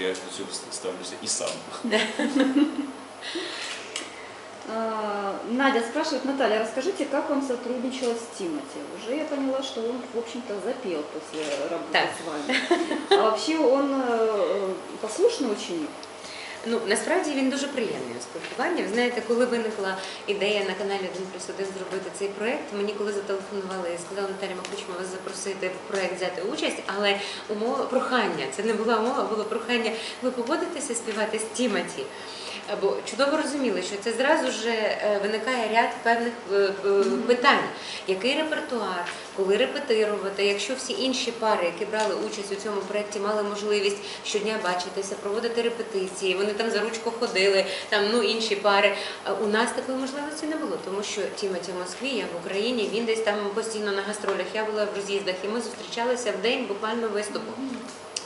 я до цього ставлюся і сам. А, Надя спрашивает, Наталья, расскажите, как вам сотрудничалось с Тимати? Уже я поняла, что он, в общем-то, запел после работы Так. с вами. А вообще он э, послушный ученик? Ну насправді він дуже приємний у спілкуванні. Ви знаєте, коли виникла ідея на каналі Один плюс один зробити цей проект, мені коли зателефонували і сказали, Наталі, ми хочемо вас запросити в проект взяти участь, але умова прохання. Це не була умова, було прохання. Ви погодитеся співати з Тімоті? Бо чудово розуміли, що це зразу ж е, виникає ряд певних е, е, питань. Який репертуар, коли репетирувати, якщо всі інші пари, які брали участь у цьому проєкті, мали можливість щодня бачитися, проводити репетиції, вони там за ручку ходили, там ну інші пари. У нас такої можливості не було, тому що Тімоті в Москві, я в Україні, він десь там постійно на гастролях, я була в роз'їздах, і ми зустрічалися в день буквально виступу.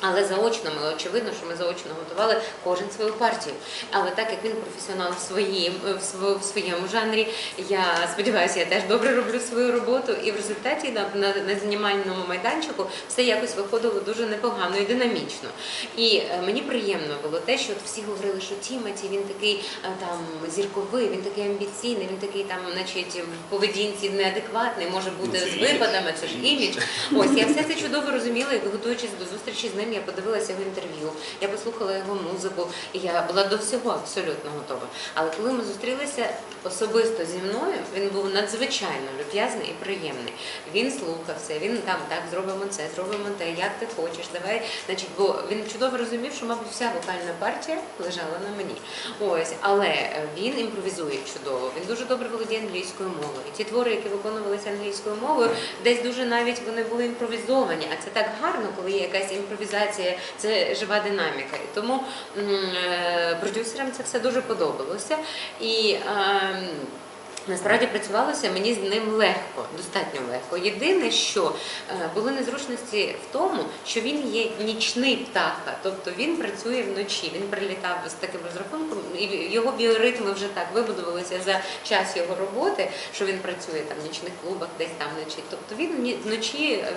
Але заочно ми очевидно, що ми заочно готували кожен свою партію. Але так як він професіонал в своїм в св- в своєму жанрі, я сподіваюся, я теж добре роблю свою роботу. І в результаті на, на, на знімальному майданчику все якось виходило дуже непогано і динамічно. І е, мені приємно було те, що всі говорили, що Тімоті він такий е, там зірковий, він такий амбіційний, він такий там, значить, в поведінці неадекватний, може бути це з випадами, це ж імідж. Ось я все це чудово розуміла, і готуючись до зустрічі з ним, я подивилася його інтерв'ю, я послухала його музику, і я була до всього абсолютно готова. Але коли ми зустрілися особисто зі мною, він був надзвичайно люб'язний і приємний. Він слухався, він там так зробимо це, зробимо те, як ти хочеш. Давай, значить, бо він чудово розумів, що, мабуть, вся вокальна партія лежала на мені. Ось, але е, він імпровізує чудово. Він дуже добре володіє англійською мовою. Ті твори, які виконувалися англійською мовою, десь дуже навіть вони були імпровізовані. А це так гарно, коли є якась імпровізація, це жива динаміка. І тому е, продюсерам це все дуже подобалося. І ем, Насправді працювалося мені з ним легко, достатньо легко. Єдине, що е, були незручності в тому, що він є нічний птаха, тобто він працює вночі. Він прилітав з таким розрахунком, і його біоритми вже так вибудувалися за час його роботи, що він працює там в нічних клубах, десь там вночі. Тобто він вночі е,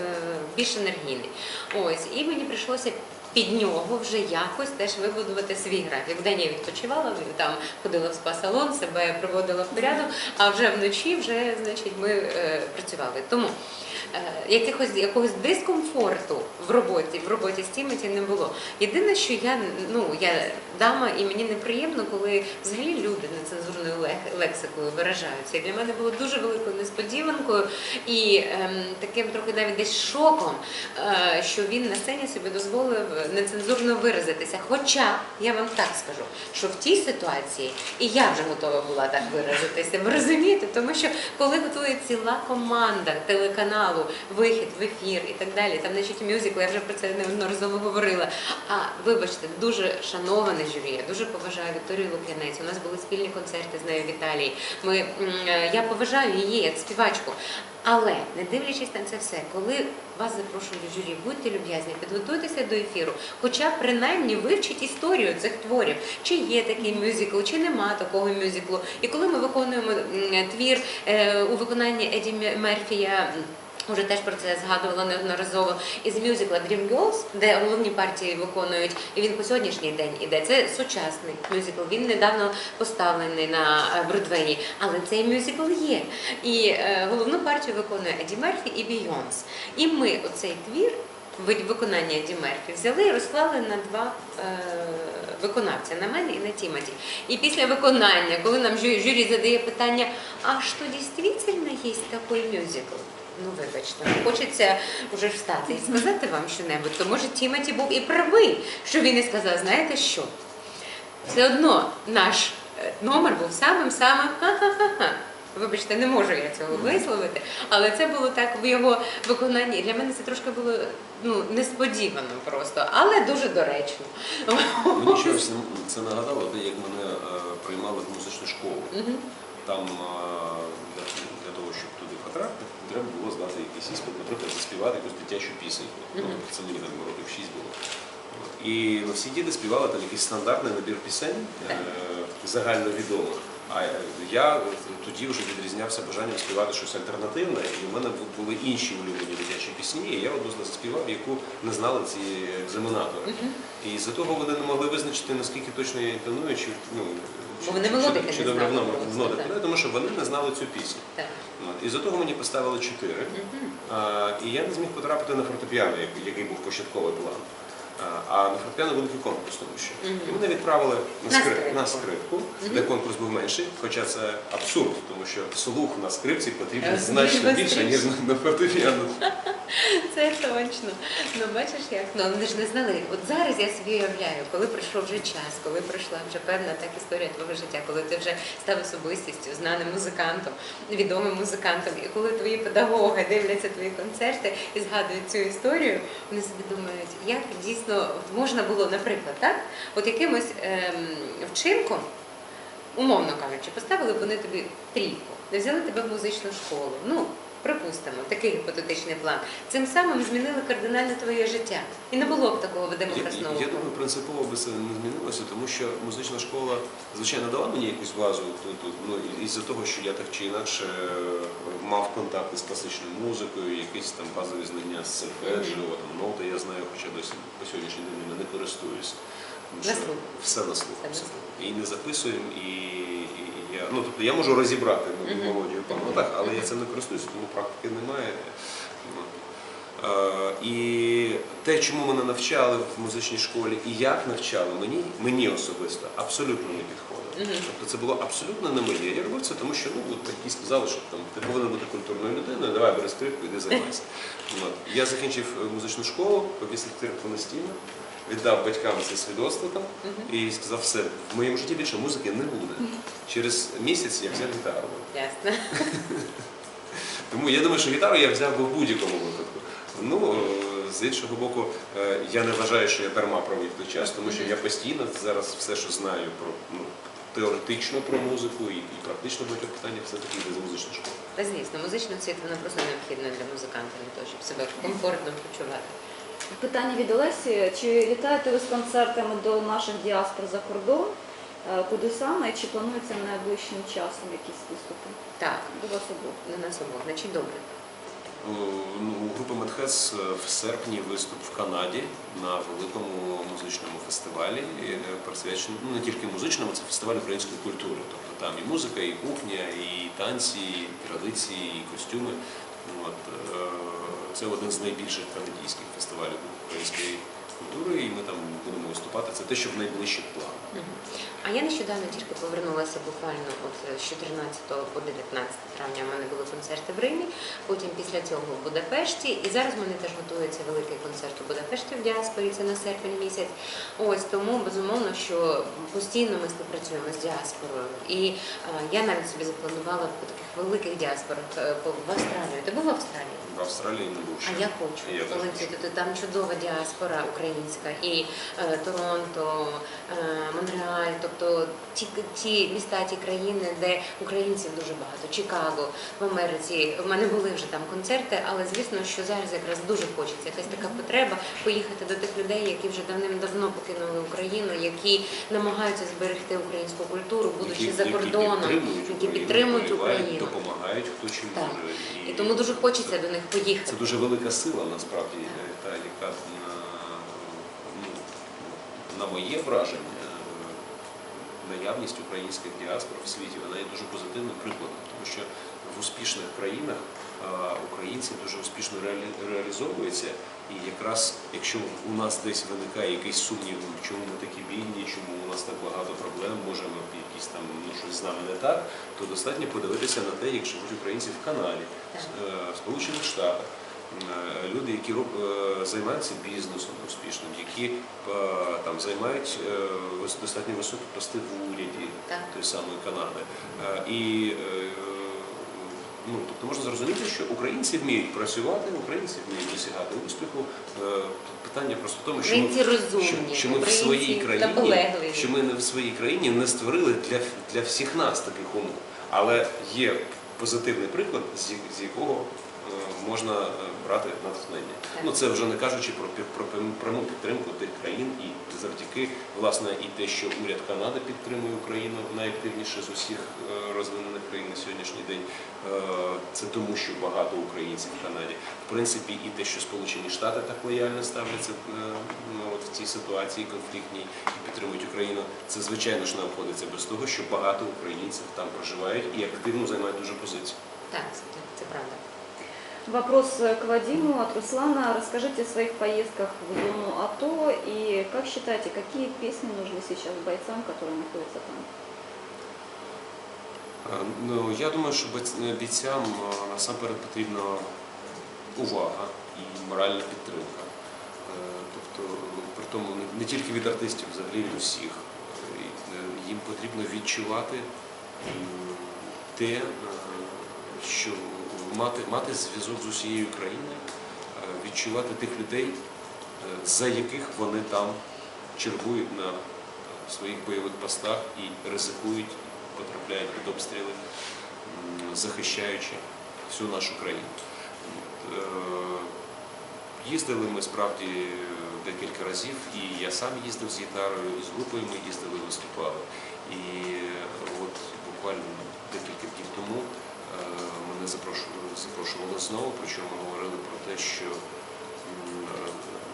більш енергійний. Ось і мені прийшлося. Під нього вже якось теж вибудувати свій графік. Вдень я відпочивала, там ходила в спа-салон, себе приводила в порядок, а вже вночі вже значить, ми е, працювали. Тому е, якихось якогось дискомфорту в роботі, в роботі з Тімоті не було. Єдине, що я ну я дама, і мені неприємно, коли взагалі люди нецензурною лексикою виражаються. І для мене було дуже великою несподіванкою і ем, таким трохи навіть десь шоком, е, що він на сцені собі дозволив нецензурно виразитися. Хоча я вам так скажу, що в тій ситуації і я вже готова була так виразитися. Ви розумієте? Тому що коли готує ціла команда телеканалу, вихід в ефір і так далі, там значить мюзикл, я вже про це неодноразово говорила. А вибачте, дуже шановане журі, я дуже поважаю Вікторію Лук'янець. У нас були спільні концерти з нею в Італії. Ми, е, я поважаю її як співачку. Але не дивлячись на це все, коли вас запрошують в журі, будьте люб'язні, підготуйтеся до ефіру, хоча принаймні вивчіть історію цих творів, чи є такий мюзикл, чи нема такого мюзиклу. І коли ми виконуємо твір е, у виконанні Еді Мер- Мерфія. М, Уже теж про це згадувала неодноразово із мюзикла Dreamgirls, де головні партії виконують, і він по сьогоднішній день іде. Це сучасний мюзикл. Він недавно поставлений на е, Бродвеї, але цей мюзикл є. І е, головну партію виконує Еді Мерфі і Бійонс. І ми оцей твір ви- виконання Еді Мерфі взяли і розклали на два е, виконавця на мене і на Тімоті. І після виконання, коли нам жю- журі задає питання, а що дійсно є такий мюзикл? Ну, вибачте, хочеться вже встати і сказати вам що-небудь, то може Тімоті був і правий, що він і сказав, знаєте що? Все одно наш е, номер був самим-самим ха-ха-ха-ха. Вибачте, не можу я цього висловити, але це було так в його виконанні. Для мене це трошки було ну, несподівано просто, але дуже доречно. Мені щось це нагадало, як мене е, приймали в музичну школу. Там для, того, щоб туди потрапити, треба було здати якийсь іспит, наприклад, заспівати якусь дитячу пісеньку. Ну, Це мені там років 6 було. І ну, всі діти співали там якийсь стандартний набір пісень, е, загальновідомих. А я тоді вже відрізнявся бажанням співати щось альтернативне, і в мене були інші улюблені дитячі пісні, і я одну з них співав, яку не знали ці екзаменатори. І з-за того вони не могли визначити, наскільки точно я інтоную, чи ну Бо вони мелодики чи не добре знали в просто, ноти так. тому що вони не знали цю пісню. Так. І за того мені поставили чотири. А, і я не зміг потрапити на фортепіано, який- був початковий план. А, на фортепіано великий конкурс тому що. І мене відправили на, На скрипку. на скрипку, де конкурс був менший, хоча це абсурд, тому що слух на скрипці потрібен Е, значно більше, ніж на фортепіано. Це точно. Ну бачиш як? Ну вони ж не знали. От зараз я собі уявляю, коли прийшов вже час, коли пройшла вже певна так історія твого життя, коли ти вже став особистістю, знаним музикантом, відомим музикантом, і коли твої педагоги дивляться твої концерти і згадують цю історію, вони собі думають, як дійсно можна було, наприклад, так, от якимось ем, вчинком умовно кажучи, поставили б вони тобі трійку, не взяли тебе в музичну школу. Ну, припустимо, такий гіпотетичний план. Цим самим змінили кардинально твоє життя. І не було б такого Вадима Я, Красного. я думаю, принципово би це не змінилося, тому що музична школа, звичайно, дала мені якусь базу тут, ну, із-за того, що я так чи інакше е, мав контакти з класичною музикою, якісь там базові знання з сольфеджіо, там ноти я знаю, хоча досі по сьогоднішній день не користуюсь. Тому На що слух. Все на слух. Все на слух. І не записуємо, і, я, ну, тобто я можу розібрати ну, мелодію по нотах, але я цим не користуюся, тому практики немає. Ну, Е, І те, чому мене навчали в музичній школі і як навчали, мені, мені особисто абсолютно не підходило. Тобто це було абсолютно не моє. Я робив це, тому що ну, от такі сказали, що там, ти повинен бути культурною людиною, давай бери скрипку, іди займайся. Я закінчив е, музичну школу, повісив скрипку на стіну, віддав батькам це свідоцтво там і сказав, все, в моєму житті більше музики не буде. Через місяць я взяв гітару. Ясно. Тому я думаю, що гітару я взяв би в будь-якому випадку. Ну, е, з іншого боку, е, я не вважаю, що я дарма провів той час, тому що я постійно зараз все, що знаю про ну, теоретично про музику і, і практично в багатьох питаннях, все таки йде з музичної школи. Та звісно, музична освіта вона просто необхідна для музиканта, для того, щоб себе комфортно почувати. Питання від Олесі. Чи літаєте ви з концертами до наших діаспор за кордон? Е, Куди саме чи планується найближчим часом якісь виступи? Так, До вас обох. на нас обох, значить добре. Ну, у групи Медхес е, в серпні виступ в Канаді на великому музичному фестивалі, е, присвяченому ну, не тільки музичному, це фестиваль української культури. Тобто там і музика, і кухня, і танці, і традиції, і костюми. От, е, це один з найбільших канадійських фестивалів української культури, і ми там будемо виступати. Це те, що в найближчих планах. А я нещодавно тільки повернулася буквально от з 14 по 19 травня. У мене були концерти в Римі, потім після цього в Будапешті. І зараз в мене теж готується великий концерт у Будапешті в діаспорі, це на серпень місяць. Ось тому безумовно, що постійно ми співпрацюємо з діаспорою. І е, я навіть собі запланувала таких великих діаспорах е, в Австралію. Ти був в Австралії? В Австралії не був ще. А я хочу Я теж полетіти. Там чудова діаспора українська, і е, Торонто, е, Монреаль, тобто ті, ті міста, ті країни, де українців дуже багато. Чикаго в Америці. В мене були вже там концерти, але звісно, що зараз якраз дуже хочеться якась така потреба поїхати до тих людей, які вже давним-давно покинули Україну, які намагаються зберегти українську культуру, будучи Які- за які кордоном, підтримують які Україну, підтримують Україну. Допомагають хто чим Так. може. І тому дуже хочеться до них поїхати. Це дуже велика сила насправді, та яка на, ну, на моє враження, е, наявність українських діаспор в світі вона є дуже позитивним прикладом, тому що в успішних країнах е, українці дуже успішно реалі- реалізовуються. І якраз якщо у нас десь виникає якийсь сумнів, чому ми такі бідні, чому у нас так багато проблем, може ми якісь там ну, щось з нами не так, то достатньо подивитися на те, як живуть українці в Канаді, е, в Сполучених Штатах. Е, Люди, які роб- займаються бізнесом успішним, які там займають достатньо високі пости в уряді тої самої Канади. І ну, тобто можна зрозуміти, що українці вміють працювати, українці вміють досягати успіху. Е, питання просто в тому, що ми, що, що ми в своїй країні, що ми не в своїй країні не створили для, для всіх нас таких умов. Але є позитивний приклад, з, якого е, можна е, брати натхнення. Ну це вже не кажучи про, про пряму підтримку тих країн і завдяки власне і те, що уряд Канади підтримує Україну найактивніше з усіх е, розвинених країн на сьогоднішній день. Е, Це тому, що багато українців в Канаді. В принципі, і те, що Сполучені Штати так лояльно ставляться е, ну, от в цій ситуації конфліктній і підтримують Україну. Це звичайно ж не обходиться без того, що багато українців там проживають і активно займають дуже позицію. Так, це правда. Вопрос э, к Вадиму от Руслана. Расскажите о своих поездках в зону АТО и как считаете, какие песни нужны сейчас бойцам, которые находятся там? Е, Ну, я думаю, що бійць- бійцям е, насамперед потрібна увага і моральна підтримка. Е, Тобто, ну, при тому не- не тільки від артистів, взагалі від усіх. Е, і, е, Їм потрібно відчувати м, те, е, що мати, мати зв'язок з усією країною, е, відчувати тих людей, е, за яких вони там чергують на своїх бойових постах і ризикують, потрапляють під обстріли, захищаючи всю нашу країну. Е, Їздили ми справді е, декілька разів, і я сам їздив з гітарою, і з групою ми їздили, виступали. І е, от буквально декілька днів тому е, мене запрошували, запрошували знову, причому говорили про те, що е,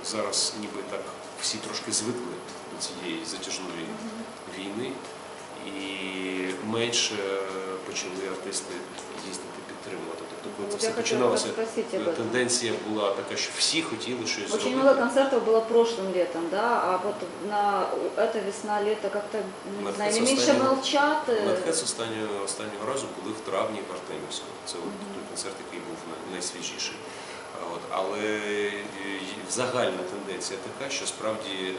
зараз ніби так всі трошки звикли до цієї затяжної війни, і менше почали артисти їздити підтримувати. Тобто, коли це Вот все я хотела починалося, вас спросить об этом. тенденція була така, що всі хотіли щось Очень зробити. много концертов было прошлым летом, да, а вот на эта весна, лето как-то, ну, не Медхед знаю, или с меньше останнім- молчат. э, Медхец останнього, останнього разу були в травні в Артемівську. Це от той концерт, який був най- найсвіжіший. А От, але е, й- загальна тенденція така, що справді е,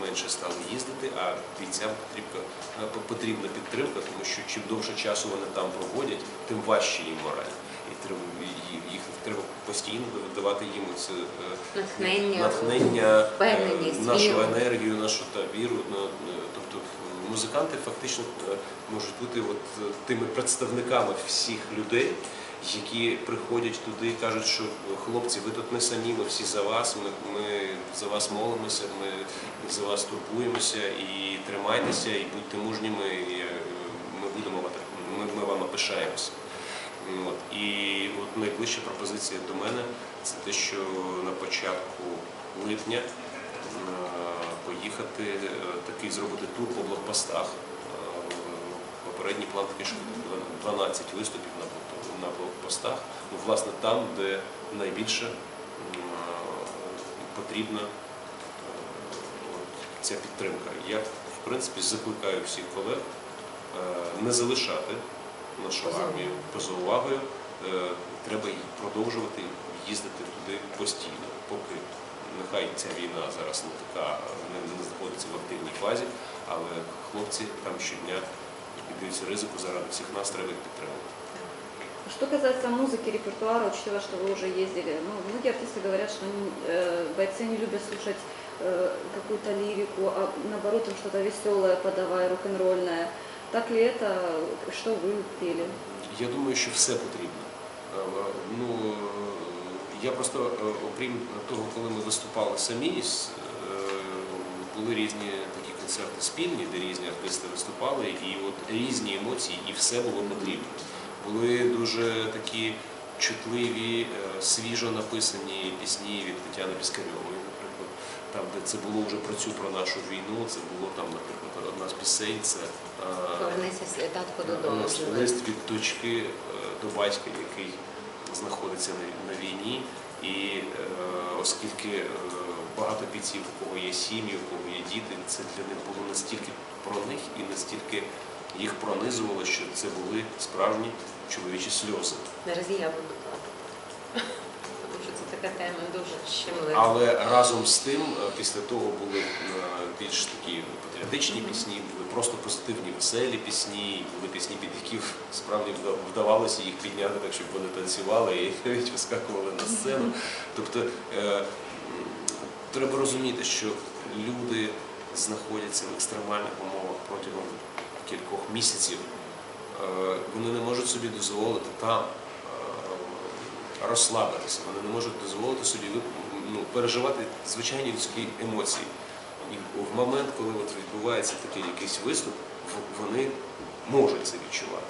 менше стали їздити, а бійцям потрібна, е, потрібна підтримка, тому що чим довше часу вони там проводять, тим важче їм морально. І їх треба постійно давати їм це е, Натхнення. натхнення, е, нашу енергію, нашу та віру. Тобто музиканти фактично можуть бути от тими представниками всіх людей, які приходять туди і кажуть, що хлопці, ви тут не самі, ми всі за вас, ми, ми за вас молимося, ми за вас турбуємося і тримайтеся, і будьте мужніми, і е, ми будемо ми, ми вами пишаємося. От. І от найближча пропозиція до мене це те, що на початку липня е, поїхати е, такий зробити тур по блокпостах. Попередній план такий, що 12 виступів на, блок- на блокпостах, ну, власне, там, де найбільше потрібна е, ця підтримка. Я, в принципі, закликаю всіх колег е, не залишати нашу армію поза увагою. Е, Треба продовжувати їздити туди постійно, поки нехай ця війна зараз не така, не, не знаходиться в активній фазі, але хлопці там щодня піддаються ризику заради всіх нас, треба їх підтримувати. Что касается музыки, репертуара, учитывая, что вы уже ездили, ну, многие артисты говорят, что они, э, бойцы не любят слушать э, какую-то лирику, а наоборот им что-то веселое подавай, рок-н-ролльное. Так ли это, что вы пели? Я думаю, що все потрібно. Е, Ну, е, я просто, е, окрім того, коли ми виступали самі, с- е, були різні такі концерти спільні, де різні артисти виступали, і от різні емоції, і все було потрібно. Були дуже такі чутливі, е, свіжо написані пісні від Тетяни Піскарьової, наприклад. Там, де це було вже про цю про нашу війну, це було там, наприклад, одна з пісень, це е, додому. Лист- від дочки е, до батька, який знаходиться на, війні. І е, оскільки е, багато бійців, у кого є сім'ї, у кого є діти, це для них було настільки про них і настільки їх пронизувало, що це були справжні чоловічі сльози. Наразі я буду плакати. Тому що це така тема дуже щемлива. Але разом з тим, е, після того були е, більш такі патріотичні пісні, були просто позитивні, веселі пісні, були пісні, під які справді вда- вдавалося їх підняти так, щоб вони танцювали і навіть вискакували на сцену. Тобто е, треба розуміти, що люди знаходяться в екстремальних умовах протягом кількох місяців. Е, Вони не можуть собі дозволити там е, розслабитися, вони не можуть дозволити собі ну, переживати звичайні людські емоції. І в момент, коли от відбувається такий якийсь виступ, вони можуть це відчувати.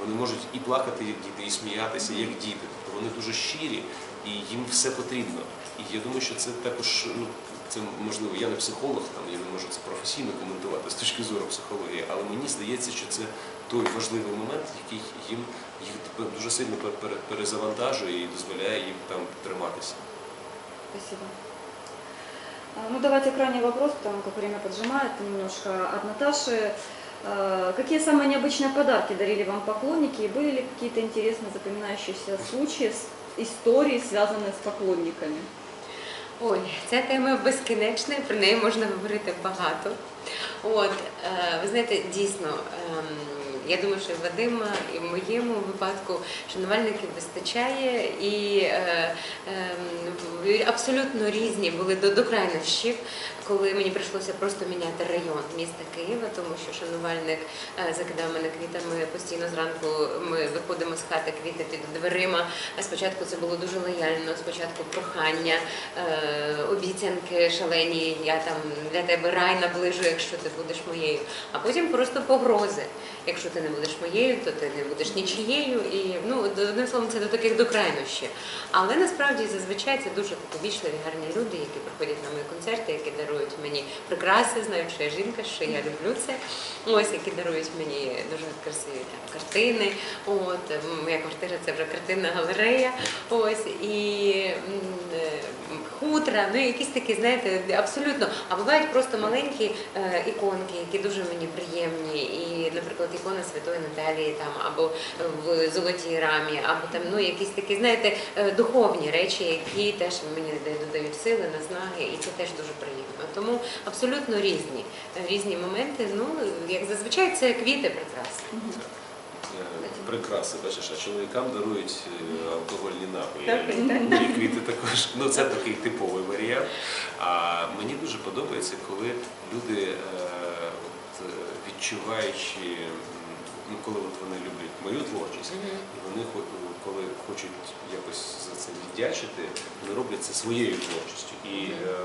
Вони можуть і плакати, як діти, і сміятися, як діти. Тобто вони дуже щирі і їм все потрібно. І я думаю, що це також ну, це можливо. Я не психолог, там я не можу це професійно коментувати з точки зору психології, але мені здається, що це той важливий момент, який їм їх дуже сильно пер- пер- перезавантажує і дозволяє їм там триматися. Спасибо. А, Ну, давайте крайний вопрос, потому как время поджимает немножко. От Наташи. А, Какие самые необычные подарки дарили вам поклонники? И были ли какие-то интересные запоминающиеся случаи, с- истории, связанные с поклонниками? Ой, ця тема безкінечна, про неї можна говорити багато. От, е, ви знаєте, дійсно, ем, я думаю, що Вадима, і в моєму випадку шанувальників вистачає, і е, ем, абсолютно різні були до, до крайнощів, коли мені прийшлося просто міняти район міста Києва, тому що шанувальник е, закидав мене квітами постійно зранку. Ми виходимо з хати квіти під дверима. Спочатку це було дуже лояльно, спочатку прохання, е, обіцянки шалені, я там для тебе рай наближу, якщо ти будеш моєю. А потім просто погрози. Якщо ти не будеш моєю, то ти не будеш нічією. І ну одним словом, це до таких до крайнощів. Але насправді зазвичай це дуже вічливі, гарні люди, які приходять на мої концерти, які дарують мені прикраси, знають, що я жінка, що я люблю це. Ось які дарують мені дуже красиві там, картини. От моя квартира це вже картинна галерея. Ось і хутра, ну якісь такі, знаєте, абсолютно. А бувають просто маленькі е, іконки, які дуже мені приємні. І, наприклад, ікона Святої Наталії там або в золотій рамі, або там ну якісь такі, знаєте, е, духовні речі, які теж мені додають сили, наснаги, і це теж дуже приємно. Тому абсолютно різні різні моменти. Ну як зазвичай це квіти прекрасні. Е, Прикраси, бачиш, а чоловікам дарують е, алкогольні напої. Так, так. Ну, і квіти також. Ну це такий типовий варіант. А мені дуже подобається, коли люди, от, відчуваючи, ну коли от вони люблять мою творчість, і вони хо- коли хочуть якось за це віддячити, вони роблять це своєю творчістю. І е,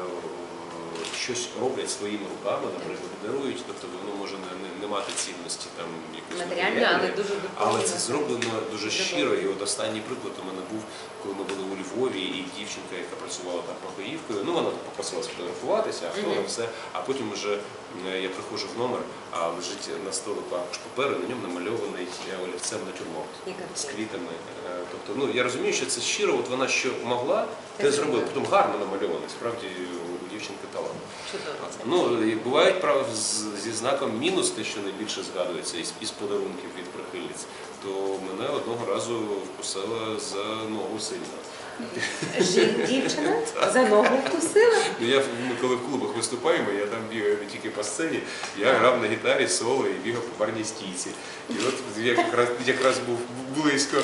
щось роблять своїми руками, наприклад, дарують, тобто воно може не, не, не мати цінності там якоїсь Матеріально, але дуже але це зроблено дуже щиро. І от останній приклад у мене був, коли ми були у Львові, і дівчинка, яка працювала там покоївкою, ну вона попросила сфотографуватися, а то Мгм. все. А потім вже я приходжу в номер, а лежить на столику аркуш паперу, на ньому намальований е, олівцем натюрморт Яка з квітами. Е, Тобто, ну я розумію, що це щиро, от вона що могла, Те зробила. Потім гарно намальований. Справді у дівчинки талант. Ну, і бувають прав зі знаком мінус, те, що найбільше згадується із, із подарунків від прихильниць, то мене одного разу вкусила за ногу сильно. Дівчина за ногу вкусила. Ну, я, ми коли в клубах виступаємо, я там бігаю не тільки по сцені, я грав на гітарі соло і бігав по барній стійці. І от я якраз, якраз був близько.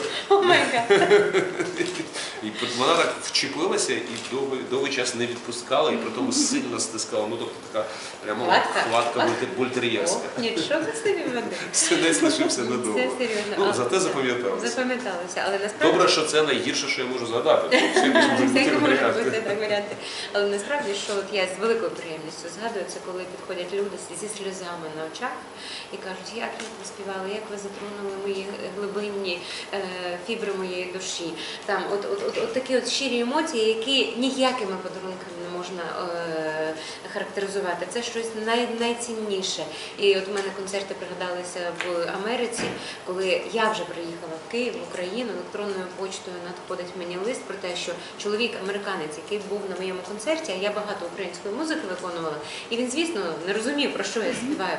І вона так вчепилася і довгий, довгий час не відпускала, і при тому сильно стискала. Ну, тобто така прямо Хватка? хватка бульте- бультер'єрська. О, Нічого собі Вадим. Синець лишився надовго. Це серйозно. Ну, зате запам'яталося. Запам'яталося, але насправді Добре, що це найгірше, що я можу згадати. Бути Всякі можуть бути так варіанти. Але насправді, що от я з великою приємністю згадую, це коли підходять люди зі сльозами на очах і кажуть, як ви співали, як ви затронули мої глибинні е, фібри моєї душі. Там от, от, от, от такі от щирі емоції, які ніякими подарунками можна е, характеризувати. Це щось най, найцінніше. І от у мене концерти пригадалися в Америці, коли я вже приїхала в Київ, в Україну, електронною почтою надходить мені лист про те, що чоловік американець, який був на моєму концерті, а я багато української музики виконувала, і він, звісно, не розумів, про що я співаю.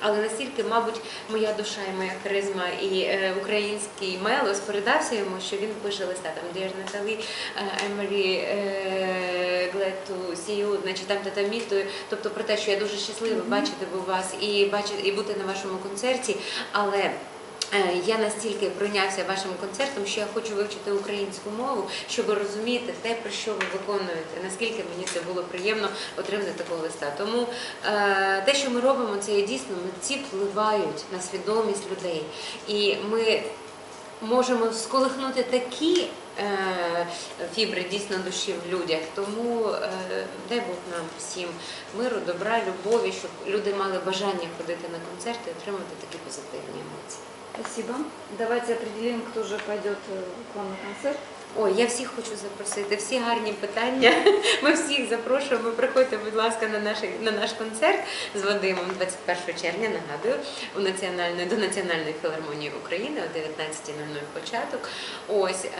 Але настільки, мабуть, моя душа і моя харизма і е, український мелос передався йому, що він пише листа там Dear Natalie, е, I'm very е, glad to you, значить там та місто. Тобто про те, що я дуже щаслива бачити у вас і бачити і бути на вашому концерті, але. Е, Я настільки пройнявся вашим концертом, що я хочу вивчити українську мову, щоб розуміти те, про що ви виконуєте. Наскільки мені це було приємно отримати такого листа. Тому е, те, що ми робимо, це є дійсно митці впливають на свідомість людей, і ми можемо сколихнути такі фібри дійсно душі в людях. Тому е, дай Бог нам всім миру, добра, любові, щоб люди мали бажання ходити на концерти і отримати такі позитивні емоції. Спасибо. Давайте определим, кто же пойдет э, к вам на концерт. Ой, я всіх хочу запросити, всі гарні питання. Ми всіх запрошуємо. Приходьте, будь ласка, на наш, на наш концерт з Вадимом 21 червня, нагадую, у національної, до Національної філармонії України о 19.00 початок. Ось е,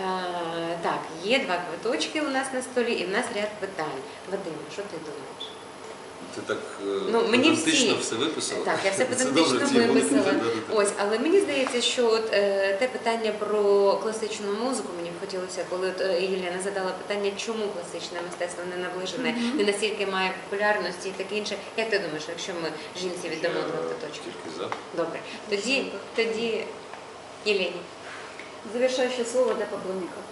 так, є два квиточки у нас на столі, і в нас ряд питань. Вадим, що ти думаєш? Ти так Ну, мені педантично всі- все виписала. Так, я все педантично добре, виписала. Ось, але мені здається, що от, е, те питання про класичну музику мені б хотілося, коли от, е, Єлена задала питання, чому класичне мистецтво не наближене, не настільки має популярності і таке інше. Як ти думаєш, якщо ми жінці віддамо два квиточки? Тільки за. Добре, тоді, тоді Єлені, Завершающее слово для поклонников.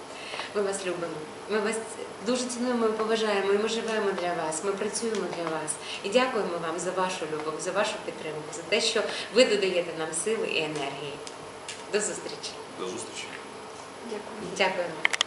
Ми вас любимо. Ми вас дуже цінуємо і поважаємо, і ми живемо для вас. Ми працюємо для вас. І дякуємо вам за вашу любов, за вашу підтримку, за те, що ви додаєте нам сили і енергії. До зустрічі. До зустрічі. Дякую. Дякуємо.